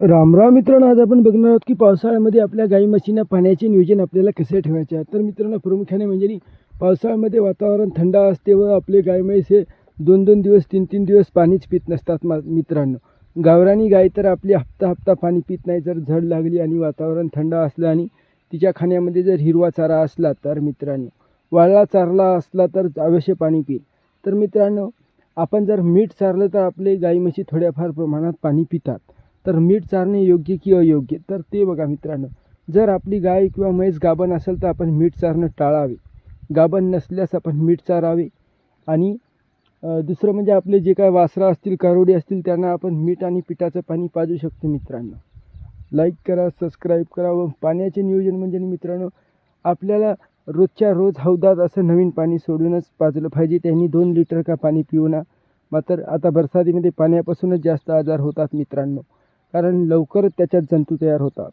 रामराम मित्रांनो आज आपण बघणार आहोत की पावसाळ्यामध्ये आपल्या गाई म्हशींना पाण्याचे नियोजन आपल्याला कसे ठेवायचे आहे? तर मित्रांनो प्रामुख्याने म्हणजे पावसाळ्यामध्ये वातावरण थंड असते व आपले गाय म्हैस हे दोन दोन दिवस तीन तीन दिवस पाणीच पित नसतात मा मित्रांनो. गावरानी गाय तर आपली हप्ता हप्ता पाणी पित नाही जर झड लागली आणि वातावरण थंड असलं आणि तिच्या खाण्यामध्ये जर हिरवा चारा असला तर मित्रांनो वाळला चारला असला तर अवश्य पाणी पिईल तर मित्रांनो आपण जर मीठ चारलं तर आपले गाई म्हशी थोड्याफार प्रमाणात पाणी पितात. तर मीठ चारणे योग्य की अयोग्य? तर ते बघा मित्रांनो जर आपली गाय किंवा म्हैस गाभण असेल तर आपण मीठ चारणं टाळावे. गाभण नसल्यास आपण मीठ चारावे. आणि दुसरं म्हणजे आपले जे काय वासरं असतील कारोडी असतील त्यांना आपण मीठ आणि पिठाचं पाणी पाजू शकतो मित्रांनो. लाईक करा सबस्क्राईब करा व पाण्याचे नियोजन म्हणजे मित्रांनो आपल्याला रोजच्या रोज हौदात असं नवीन पाणी सोडूनच पाजलं पाहिजे. त्यांनी दोन लिटर का पाणी पिऊ ना. मात्र आता बरसातीमध्ये पाण्यापासूनच जास्त आजार होतात मित्रांनो. कारण लवकर त्याच्यात जंतू तयार होतात.